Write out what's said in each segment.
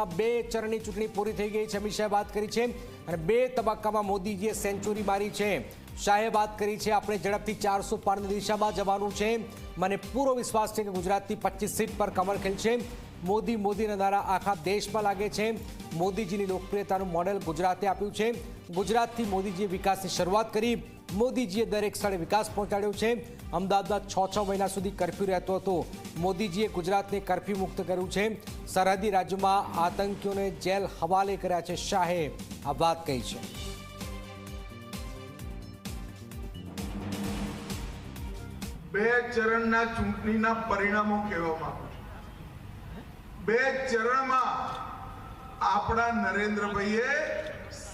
દેશમાં બે ચરણની ચૂંટણી પૂરી થઈ ગઈ છે. અમિત શાહે વાત કરી છે અને બે તબક્કામાં મોદીજીએ સેન્ચુરી મારી છે. શાહે વાત કરી છે આપણે ઝડપથી ચારસો પારની દિશામાં જવાનું છે. મને પૂરો વિશ્વાસ છે કે ગુજરાતની પચીસ સીટ પર કમર ખેલશે. મોદી મોદીના નારા આખા દેશમાં લાગે છે. મોદીજીની લોકપ્રિયતાનું મોડેલ ગુજરાતે આપ્યું છે. ગુજરાતથી મોદીજીએ વિકાસની શરૂઆત કરી. મોદીજીએ દરેક સ્થળે વિકાસ પહોંચાડ્યો છે. અમદાવાદમાં છ છ મહિના સુધી કરફ્યુ રહેતો હતો. મોદીજીએ ગુજરાતને કરફ્યુ મુક્ત કર્યું છે. સરહદી રાજ્યોમાં આતંકીઓને જેલ હવાલે કર્યા છે. શાહે આ વાત કહી છે. બે ચરણના ચૂંટણીના પરિણામો કહેવામાં. બે ચરણમાં આપણા નરેન્દ્રભાઈએ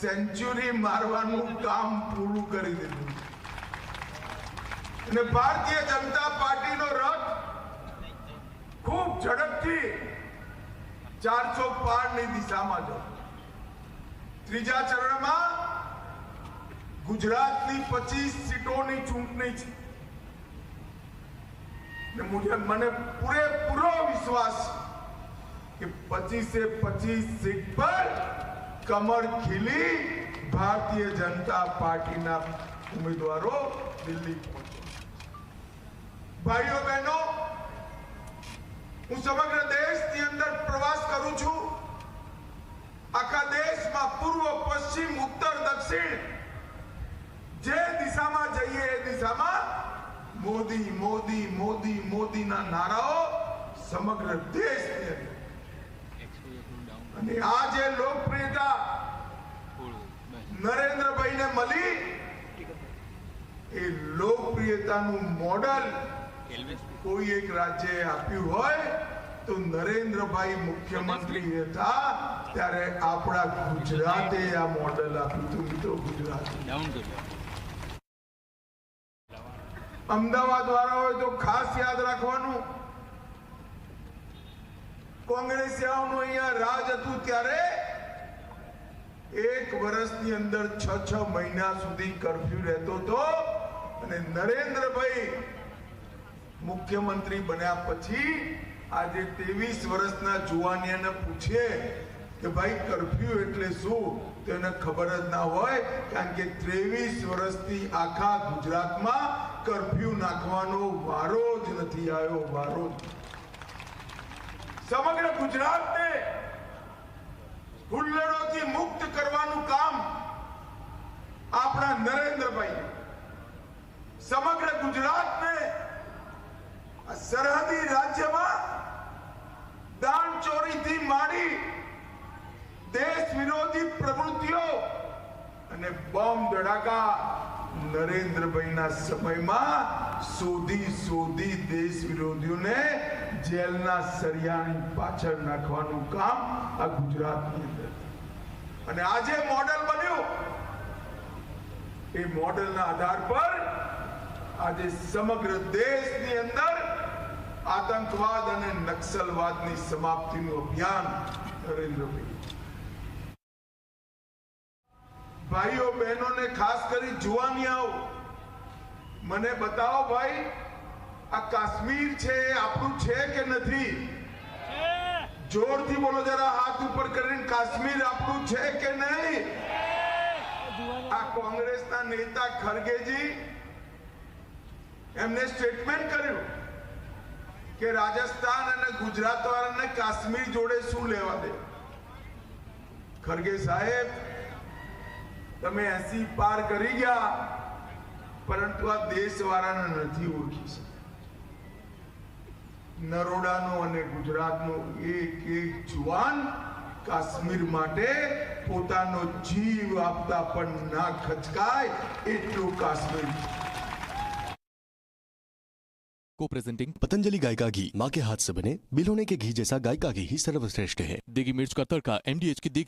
સેન્ચુરી મારવાનું કામ પૂરું કરી દીધું. અને ભારતીય જનતા પાર્ટીનો રથ ખૂબ ઝડપથી ચારસો પારની દિશામાં જશે ત્રીજા ચરણમાં ગુજરાતની પચીસ સીટોની ચૂંટણી છે. મને પૂરેપૂરો વિશ્વાસ કે પચીસે પચીસ સીટ પર કમર ખીલી ભારતીય જનતા પાર્ટીના ઉમેદવારો દિલ્હી ભાઈઓ બહેનો, હું સમગ્ર દેશની અંદર પ્રવાસ કરું છું. આખા દેશમાં પૂર્વ, પશ્ચિમ, ઉત્તર, દક્ષિણ જે દિશામાં જઈએ એ દિશામાં મોદી મોદી મોદી, મોદીના નારાઓ સમગ્ર દેશની અંદર. અને આ જે લોકપ્રિયતા નરેન્દ્રભાઈને મળી. એ લોકપ્રિયતાનું મોડલ કોઈ એક રાજ્યએ આપ્યું હોય તો નરેન્દ્રભાઈ મુખ્યમંત્રી હતા ત્યારે આપણા ગુજરાતે આ મોડલ આપ્યું હતું મિત્રો ગુજરાત. અમદાવાદ વાળા હોય તો ખાસ યાદ રાખવાનું. કોંગ્રેસિયાઓનું અહીંયા રાજ હતું ત્યારે એક વર્ષની અંદર છ છ મહિના સુધી કરફ્યુ રહેતો હતો અને નરેન્દ્રભાઈ મુખ્યમંત્રી બન્યા પછી આજે ત્રેવીસ વર્ષના જુવાનિયાને પૂછે કે ભાઈ કરફ્યુ એટલે શું? તો એને ખબર જ ના હોય, કારણ કે ત્રેવીસ વર્ષથી આખા ગુજરાતમાં કરફ્યુ નાખવાનો વારો જ નથી આવ્યો, વારો સમગ્ર ગુજરાતને હુલ્લડોથી મુક્ત કરવાનું કામ આપણા નરેન્દ્રભાઈ. સમગ્ર ગુજરાતને સરહદી રાજ્યમાં દાન ચોરીથી માંડી દેશ વિરોધી પ્રવૃત્તિઓ અને બોમ્બ ધડાકા નરેન્દ્રભાઈના સમયમાં શોધી શોધી દેશ વિરોધીઓને જેલના સરિયાની પાછળ નાખવાનું કામ આ ગુજરાતની અંદર. અને આ જે મોડેલ બન્યું, એ મોડેલના આધાર પર આજે સમગ્ર દેશની અંદર આતંકવાદ અને નક્સલવાદની સમાપ્તિનું અભિયાન નરેન્દ્રભાઈ ભાઈઓ, બહેનોને ખાસ કરી જુવાનિયાઓ મને બતાવો ભાઈ આ કાશ્મીર છે, આપણું છે કે નથી? જોરથી બોલો જરા હાથ ઉપર કરીને, કાશ્મીર આપણું છે કે નહીં? આ કોંગ્રેસના નેતા ખરગેજી, એમને સ્ટેટમેન્ટ કર્યું કે રાજસ્થાન અને ગુજરાત વાળાને કાશ્મીર જોડે શું લેવા દે? ખરગે સાહેબ, તમે એસી પાર કરી ગયા, પરંતુ આ દેશ વાળાને નથી ઓળખી શકતા નરોડાનો અને ગુજરાતનો એક એક જુવાન કાશ્મીર માટે પોતાનો જીવ આપતા પણ ના ખચકાય એટલું કાશ્મીર को प्रेजेंटिंग पतंजलि गाय का घी माँ के हाथ से बने बिलोने के घी जैसा गाय का घी ही सर्वश्रेष्ठ है देगी मिर्च का तड़का एमडीएच की देगी